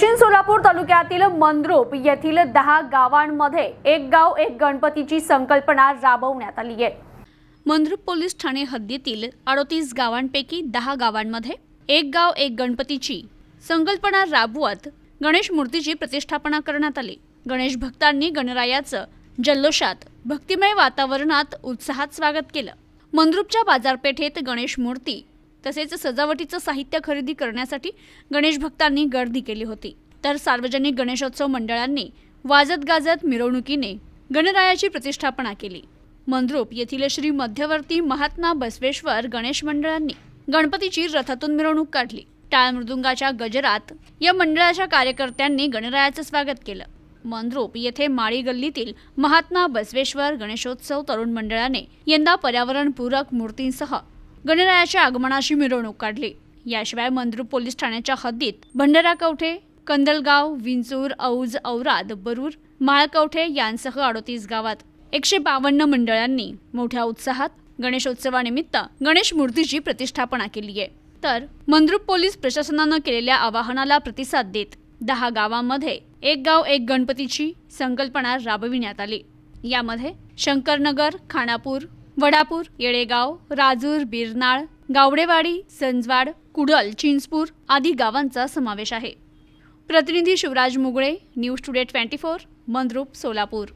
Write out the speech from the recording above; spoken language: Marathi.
सोलापूर तालुक्यातील मंद्रुप येथील दहा गावांमध्ये एक गाव एक गणपतीची संकल्पना राबवण्यात आली आहे. मंद्रुप पोलीस ठाणे हद्दीतील अडोतीस गावांपैकी दहा गावांमध्ये एक गाव एक गणपतीची संकल्पना राबवत गणेश मूर्तीची प्रतिष्ठापना करण्यात आली. गणेश भक्तांनी गणरायाचं जल्लोषात भक्तिमय वातावरणात उत्साहात स्वागत केलं. मंद्रुपच्या बाजारपेठेत गणेश मूर्ती तसेच सजावटीचं साहित्य खरेदी करण्यासाठी गणेश भक्तांनी गर्दी केली होती. तर सार्वजनिक गणेशोत्सव मंडळांनी वाजत गाजत मिरवणुकीने गणरायाची प्रतिष्ठापना केली. मंद्रुप येथील श्री मध्यवर्ती महात्मा बसवेश्वर गणेश मंडळांनी गणपतीची रथातून मिरवणूक काढली. टाळ मृदुंगाच्या गजरात या मंडळाच्या कार्यकर्त्यांनी गणरायाचं स्वागत केलं. मंद्रुप येथे माळी गल्लीतील महात्मा बसवेश्वर गणेशोत्सव तरुण मंडळाने यंदा पर्यावरणपूरक मूर्तींसह गणरायाच्या आगमनाची मिरवणूक काढली. याशिवाय मंद्रुप पोलीस ठाण्याच्या हद्दीत भंडारा कवठे कंदलगाव विंचूर औज औराद बरूर माळकवठे यांसह अडोतीस गावात एकशे बावन्न मंडळांनी मोठ्या उत्साहात गणेशोत्सवानिमित्त गणेश मूर्तीची प्रतिष्ठापना केली आहे. तर मंद्रुप पोलीस प्रशासनानं केलेल्या आवाहनाला प्रतिसाद देत दहा गावांमध्ये एक गाव एक गणपतीची संकल्पना राबविण्यात आली. यामध्ये शंकरनगर खानापूर वडापूर येळेगाव राजूर बिरनाळ गावडेवाडी संजवाड कुडल चिंचपूर आदी गावांचा समावेश आहे. प्रतिनिधी Shivraj Mugale news today twenty four Mandrup Solapur.